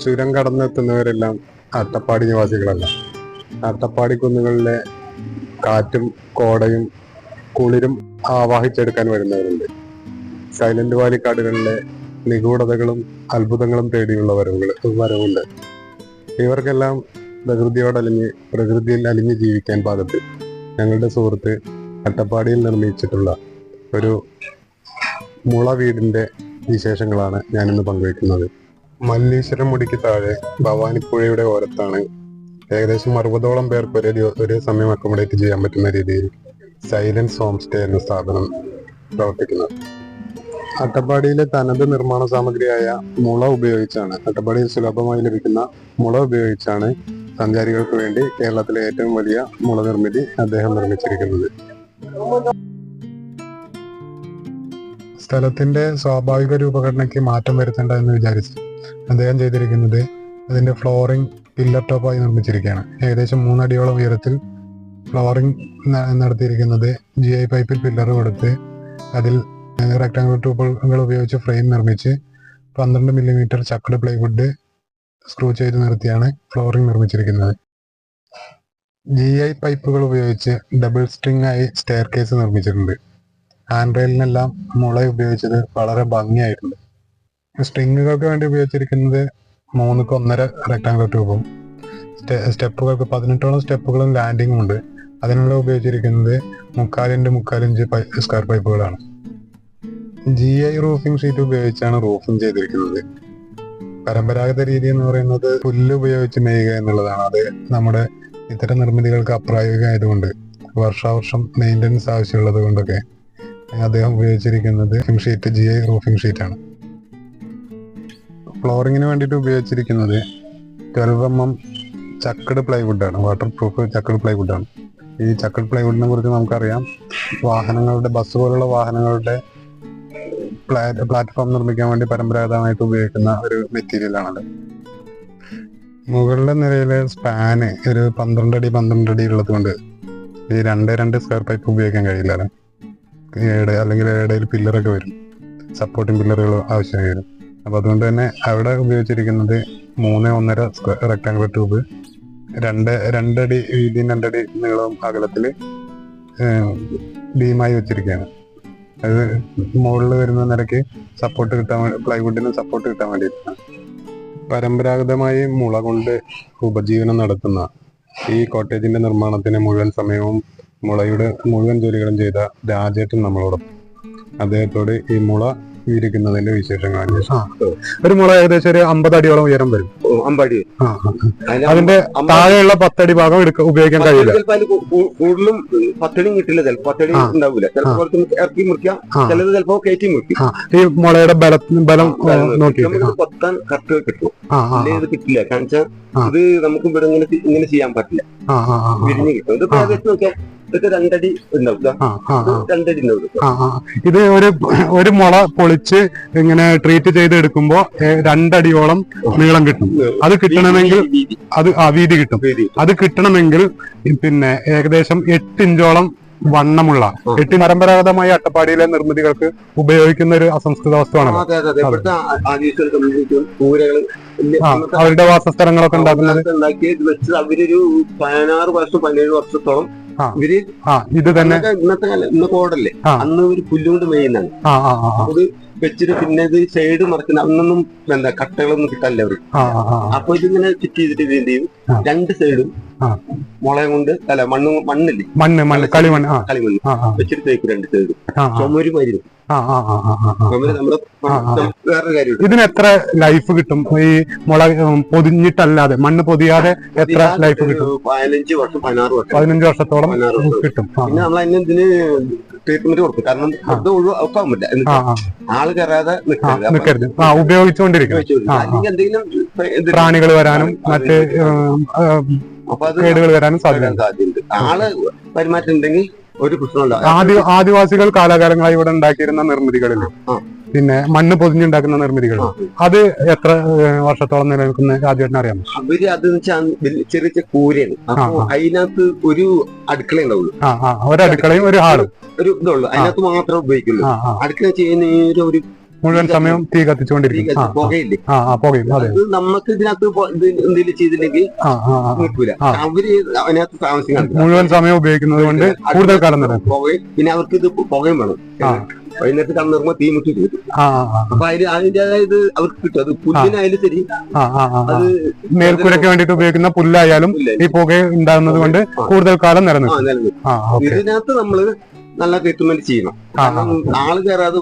ചുരം കടന്നെത്തുന്നവരെല്ലാം അട്ടപ്പാടി നിവാസികളല്ല. അട്ടപ്പാടി കുന്നുകളിലെ കാറ്റും കോടയും കുളിരും ആവാഹിച്ചെടുക്കാൻ വരുന്നവരുണ്ട്. സൈലന്റ് വാലി കാടുകളിലെ നിഗൂഢതകളും അത്ഭുതങ്ങളും തേടിയുള്ള വരവുകൾ വരവുണ്ട്. ഇവർക്കെല്ലാം പ്രകൃതിയോടലിഞ്ഞ് പ്രകൃതിയിൽ അലിഞ്ഞ് ജീവിക്കാൻ പാകത്ത് ഞങ്ങളുടെ സുഹൃത്ത് അട്ടപ്പാടിയിൽ നിർമ്മിച്ചിട്ടുള്ള ഒരു മുള വീടിന്റെ വിശേഷങ്ങളാണ് ഞാനിന്ന് പങ്കുവയ്ക്കുന്നത് മല്ലീശ്വരം മുടിക്ക് താഴെ ഭവാനിപ്പുഴയുടെ ഓരത്താണ്. ഏകദേശം അറുപതോളം പേർക്ക് ഒരേ ദിവസം ഒരേ സമയം അക്കോമഡേറ്റ് ചെയ്യാൻ പറ്റുന്ന രീതിയിൽ സൈലൻസ് ഹോം സ്റ്റേ എന്ന സ്ഥാപനം പ്രവർത്തിക്കുന്നത്. അട്ടപ്പാടിയിലെ തനത് നിർമ്മാണ സാമഗ്രിയായ മുള ഉപയോഗിച്ചാണ് അട്ടപ്പാടിയിൽ സുലഭമായി ലഭിക്കുന്ന മുള ഉപയോഗിച്ചാണ് സഞ്ചാരികൾക്ക് വേണ്ടി കേരളത്തിലെ ഏറ്റവും വലിയ മുള നിർമ്മിതി അദ്ദേഹം നിർമ്മിച്ചിരിക്കുന്നത്. സ്ഥലത്തിന്റെ സ്വാഭാവിക രൂപഘടനയ്ക്ക് മാറ്റം വരുത്തേണ്ട എന്ന് വിചാരിച്ച് അദ്ദേഹം ചെയ്തിരിക്കുന്നത് അതിന്റെ ഫ്ലോറിംഗ് പില്ലർ ടോപ്പായി നിർമ്മിച്ചിരിക്കുകയാണ്. ഏകദേശം മൂന്നടിയോളം ഉയരത്തിൽ ഫ്ലോറിംഗ് നടത്തിയിരിക്കുന്നത് ജി ഐ പൈപ്പിൽ പില്ലർ കൊടുത്ത് അതിൽ റെക്ടാങ്കുലർ ട്യൂബുകൾ ഉപയോഗിച്ച് ഫ്രെയിം നിർമ്മിച്ച് പന്ത്രണ്ട് മില്ലിമീറ്റർ ചക്കട് പ്ലൈവുഡ് സ്ക്രൂ ചെയ്ത് നിർത്തിയാണ് ഫ്ലോറിംഗ് നിർമ്മിച്ചിരിക്കുന്നത്. ജി ഐ പൈപ്പുകൾ ഉപയോഗിച്ച് ഡബിൾ സ്ട്രിങ് ആയി സ്റ്റെയർ കേസ് നിർമ്മിച്ചിട്ടുണ്ട്. ഹാൻഡ് റെയിലിനെല്ലാം മുള ഉപയോഗിച്ചത് വളരെ ഭംഗിയായിട്ടുണ്ട്. സ്ട്രിങ്ങുകൾക്ക് വേണ്ടി ഉപയോഗിച്ചിരിക്കുന്നത് മൂന്നുക്ക് ഒന്നര റെക്ടാങ്കുലർ ട്യൂബും സ്റ്റെപ്പുകൾക്ക് പതിനെട്ടോളം സ്റ്റെപ്പുകളും ലാൻഡിങ്ങും ഉണ്ട്. അതിനുള്ള ഉപയോഗിച്ചിരിക്കുന്നത് മുക്കാലിന്റെ മുക്കാലിഞ്ച് സ്ക്വയർ പൈപ്പുകളാണ് ജി ഐ റൂഫിംഗ് ഷീറ്റ് ഉപയോഗിച്ചാണ് റൂഫിംഗ് ചെയ്തിരിക്കുന്നത്. പരമ്പരാഗത രീതി എന്ന് പറയുന്നത് പുല്ല് ഉപയോഗിച്ച് നെയ്യുക എന്നുള്ളതാണ്. അത് നമ്മുടെ ഇത്തരം നിർമ്മിതികൾക്ക് അപ്രായോഗികമായതുകൊണ്ട് വർഷാവർഷം മെയിന്റനൻസ് ആവശ്യമുള്ളത് കൊണ്ടൊക്കെ അദ്ദേഹം ഉപയോഗിച്ചിരിക്കുന്നത് ഷീറ്റ് ജി ഐ റൂഫിംഗ് ഷീറ്റാണ് ഫ്ലോറിങ്ങിന് വേണ്ടിയിട്ട് ഉപയോഗിച്ചിരിക്കുന്നത് ട്വൽവ് എം എം ചക്കട് പ്ലൈവുഡാണ് വാട്ടർ പ്രൂഫ് ചക്കട് പ്ലൈവുഡാണ്. ഈ ചക്കട് പ്ലൈവുഡിനെ കുറിച്ച് നമുക്കറിയാം. വാഹനങ്ങളുടെ ബസ് പോലുള്ള വാഹനങ്ങളുടെ പ്ലാറ്റ് പ്ലാറ്റ്ഫോം നിർമ്മിക്കാൻ വേണ്ടി പരമ്പരാഗതമായിട്ട് ഉപയോഗിക്കുന്ന ഒരു മെറ്റീരിയലാണത്. മുകളിലെ നിലയിലെ സ്പാന് ഒരു പന്ത്രണ്ട് അടി പന്ത്രണ്ട് അടി ഉള്ളത് കൊണ്ട് ഈ രണ്ട് രണ്ട് സ്ക്വയർ പൈപ്പ് ഉപയോഗിക്കാൻ കഴിയില്ല അല്ലെങ്കിൽ ഇടയിൽ പില്ലറൊക്കെ വരും. സപ്പോർട്ടിംഗ് പില്ലറുകൾ ആവശ്യമായി വരും. അപ്പൊ അതുകൊണ്ട് തന്നെ അവിടെ ഉപയോഗിച്ചിരിക്കുന്നത് മൂന്ന് ഒന്നര സ്ക്വയർ റെക്ടാങ്കിൾ ട്യൂബ് രണ്ട് രണ്ടടി വീതിയും രണ്ടടി നീളവും അകലത്തിൽ ഭീമായി വെച്ചിരിക്കുകയാണ്. അത് മുകളിൽ വരുന്ന നിരക്ക് സപ്പോർട്ട് കിട്ടാൻ പ്ലൈവുഡിന് സപ്പോർട്ട് കിട്ടാൻ വേണ്ടിയിട്ടാണ്. പരമ്പരാഗതമായി മുള കൊണ്ട് ഉപജീവനം നടത്തുന്ന ഈ കോട്ടേജിന്റെ നിർമ്മാണത്തിന് മുഴുവൻ സമയവും മുളയുടെ മുഴുവൻ ജോലികളും ചെയ്ത രാജേട്ടൻ നമ്മളോടൊപ്പം. അദ്ദേഹത്തോട് ഈ മുള വിരിക്കുന്നതിന്റെ വിശേഷങ്ങൾ ഒരു മുള ഏകദേശം ഒരു അമ്പത് അടിയോളം ഉയരം വരും. അമ്പടി. അതിന്റെ താഴെയുള്ള പത്തടി ഭാഗം എടുക്ക ഉപയോഗിക്കാൻ കഴിയില്ല. കൂടുതലും പത്തടി കിട്ടില്ല ചിലപ്പോ പത്തടി. ഉണ്ടാവില്ല ചിലപ്പോൾ കുറച്ച് ഇറക്കി മുറിക്കാം. ആ. ചിലത് ചിലപ്പോ കയറ്റി മുറിക്കും. ഈ മുളയുടെ ബലം ബലം നോക്കി കൊത്താൻ കറക്റ്റ് കിട്ടും. ഇത് കിട്ടില്ല. കാരണം ഇത് നമുക്ക് ഇവിടെ ഇങ്ങനെ ഇങ്ങനെ ചെയ്യാൻ പറ്റില്ല. ആ ആ ആ വിരിഞ്ഞ് കിട്ടും. ഇത് നോക്കിയാൽ ഇതൊക്കെ രണ്ടടി ഉണ്ടാവും ഇതാ, രണ്ടടി ഉണ്ടാവും ഒരു ഒരു മുള പൊളിച്ച് ഇങ്ങനെ ട്രീറ്റ് ചെയ്ത് എടുക്കുമ്പോ രണ്ടടിയോളം നീളം കിട്ടും. അത് കിട്ടണമെങ്കിൽ അത് ആ വീതി കിട്ടും. അത് കിട്ടണമെങ്കിൽ പിന്നെ ഏകദേശം എട്ട് ഇഞ്ചോളം വണ്ണമുള്ള എട്ടി പരമ്പരാഗതമായ അട്ടപ്പാടിയിലെ നിർമ്മിതികൾക്ക് ഉപയോഗിക്കുന്ന ഒരു അസംസ്കൃത വസ്തുവാണ് അവരുടെ വാസസ്ഥലങ്ങളൊക്കെ ഉണ്ടാക്കുന്നത്? അവരൊരു പതിനാറ് വർഷം പതിനേഴ് വർഷത്തോളം. ഇവർ ഇത് തന്നെ. ഇന്നത്തെ കാലം ഇന്ന് കോടല്ലേ? അന്ന് ഒരു പുല്ലുകൊണ്ട് ആ, അത് വെച്ചിട്ട് പിന്നെ ഇത് സൈഡ് മറക്കുന്ന അന്നൊന്നും എന്താ കട്ടകളൊന്നും കിട്ടാനില്ല ആ അപ്പൊ ഇതിങ്ങനെ ഫിറ്റ് ചെയ്തിട്ട് ഇത് എന്ത് ചെയ്യും? രണ്ട് സൈഡും. മുളയം കൊണ്ട് അല്ല മണ്ണ് മണ്ണില്ലേ? മണ്ണ് മണ്ണ് കളിമണ്ണ് കളിമണ്ണ്. വെച്ചിട്ട് തേക്കും രണ്ട് സൈഡും ചുമര് മരുന്ന് ഇതിന് എത്ര ലൈഫ് കിട്ടും? ഈ മുള പൊതിഞ്ഞിട്ടല്ലാതെ മണ്ണ് പൊതിയാതെ എത്ര ലൈഫ് കിട്ടും? പതിനഞ്ച് വർഷം പതിനാറ് വർഷം. പതിനഞ്ച് വർഷത്തോളം കിട്ടും. പിന്നെ നമ്മൾ അതിന് ഇതിന് ട്രീറ്റ്മെന്റ് കൊടുക്കും. കാരണം അത് ഒഴിവാക്കാൻ പറ്റില്ല. ആൾ കയറാതെ നിൽക്കരുത് ആ ഉപയോഗിച്ചുകൊണ്ടിരിക്കണം. ഉപയോഗിച്ച് കൊടുക്കും. ആ, ആ. അല്ലെങ്കിൽ എന്തെങ്കിലും പ്രാണികൾ വരാനും മറ്റ് അപ്പൊ അത് കേടുകൾ വരാനും സാധ്യതയുണ്ട്. ആൾ പെരുമാറ്റം ഉണ്ടെങ്കിൽ ഒരു പ്രശ്നമല്ല ആദി ആദിവാസികൾ കാലാകാലങ്ങളായി ഇവിടെ ഉണ്ടാക്കിയിരുന്ന നിർമ്മിതികളിൽ പിന്നെ മണ്ണ് പൊതിഞ്ഞുണ്ടാക്കുന്ന നിർമ്മിതികൾ. അത് എത്ര വർഷത്തോളം നിലനിൽക്കുന്ന ആദ്യമായിട്ട് അറിയാമോ അവർ അത് ചെറിയ ചെറിയ കൂരയാണ്. അപ്പൊ. അതിനകത്ത് ഒരു അടുക്കള ഉണ്ടാവുള്ളൂ. ഒരു അടുക്കളയും ഒരു ഹാളും. ഒരു ഇതുള്ളൂ. അതിനകത്ത് മാത്രമേ ഉപയോഗിക്കുള്ളൂ. അടുക്കള ചെയ്യുന്ന ഒരു മുഴുവൻ സമയം തീ കത്തിച്ചുകൊണ്ടിരിക്കും. ആ പുകയില്ലേ? ആ പുകയും അതെ. നമുക്ക് ഇതിനകത്ത് എന്തെങ്കിലും ചെയ്തില്ലെങ്കിൽ. അവർ അതിനകത്ത് താമസിക്കാൻ മുഴുവൻ സമയം ഉപയോഗിക്കുന്നത് കൊണ്ട് കൂടുതൽ കാലം നടക്കും പുകയും പിന്നെ അവർക്ക് ഇത് പുകയും വേണം. വൈകുന്നേരത്ത് കന്നിറങ്ങുമ്പോ തീ മുട്ടി ആ അപ്പൊ അതിന് അതിന്റേതായ ഇത് അവർക്ക് കിട്ടും. അത് പുല്ലിനായാലും ശരി. അത് മേൽക്കൂരയ്ക്ക് വേണ്ടിട്ട് ഉപയോഗിക്കുന്ന പുല്ലായാലും ഈ പുക ഉണ്ടാകുന്നത് കൊണ്ട് കൂടുതൽ കാലം നിറഞ്ഞു നിലനിൽക്കും. ഇതിനകത്ത് നമ്മൾ നല്ല ട്രീറ്റ്മെന്റ് ചെയ്യണം. ആൾ കയറാതെ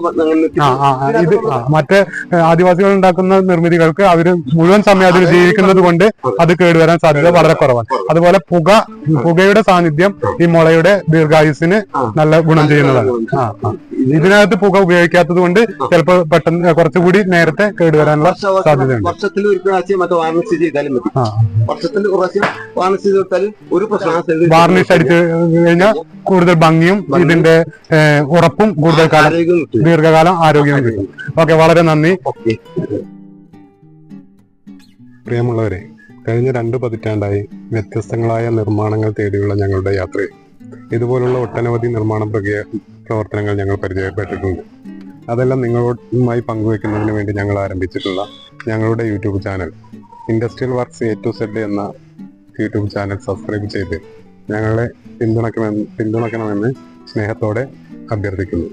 ഇത് മറ്റേ ആദിവാസികൾ ഉണ്ടാക്കുന്ന നിർമ്മിതികൾക്ക് അവർ മുഴുവൻ സമയം അതിൽ ജീവിക്കുന്നത് കൊണ്ട് അത് കേടുവരാൻ സാധ്യത വളരെ കുറവാണ്. അതുപോലെ പുക പുകയുടെ സാന്നിധ്യം ഈ മുളയുടെ ദീർഘായുസിന്. നല്ല ഗുണം ചെയ്യുന്നതാണ്. ആ. ഇതിനകത്ത് പുക ഉപയോഗിക്കാത്തത് കൊണ്ട് ചിലപ്പോൾ പെട്ടെന്ന് കുറച്ചുകൂടി നേരത്തെ കേടുവരാനുള്ള സാധ്യതയുണ്ട്. വർഷത്തിൽ ഒരു പ്രാവശ്യം മറ്റേ വാർണിഷ് ചെയ്താലും മതി. വർഷത്തിൽ ഒരു പ്രാവശ്യം വാർണിഷ് ചെയ്ത് കൊടുത്താൽ ഒരു പ്രശ്നം വാർണിഷ് അടിച്ച് കഴിഞ്ഞാൽ കൂടുതൽ ഭംഗിയും ഇതിന്റെ ഉറപ്പും കൂടുതൽ കാലം ദീർഘകാലം ആരോഗ്യവും കിട്ടും. ഓക്കെ വളരെ നന്ദി. പ്രിയമുള്ളവരെ കഴിഞ്ഞ രണ്ട് പതിറ്റാണ്ടായി വ്യത്യസ്തങ്ങളായ നിർമ്മാണങ്ങൾ തേടിയുള്ള ഞങ്ങളുടെ യാത്രയിൽ ഇതുപോലുള്ള ഒട്ടനവധി നിർമ്മാണ പ്രക്രിയ പ്രവർത്തനങ്ങൾ ഞങ്ങൾ പരിചയപ്പെട്ടിട്ടുണ്ട്. അതെല്ലാം നിങ്ങളുമായി പങ്കുവെക്കുന്നതിന് വേണ്ടി ഞങ്ങൾ ആരംഭിച്ചിട്ടുള്ള ഞങ്ങളുടെ YouTube channel. Industrial works A to Z എന്ന യൂട്യൂബ് ചാനൽ സബ്സ്ക്രൈബ് ചെയ്ത് ഞങ്ങളെ പിന്തുണയ്ക്കണമെന്ന് പിന്തുണയ്ക്കണമെന്ന് സ്നേഹത്തോടെ അഭ്യർത്ഥിക്കുന്നു.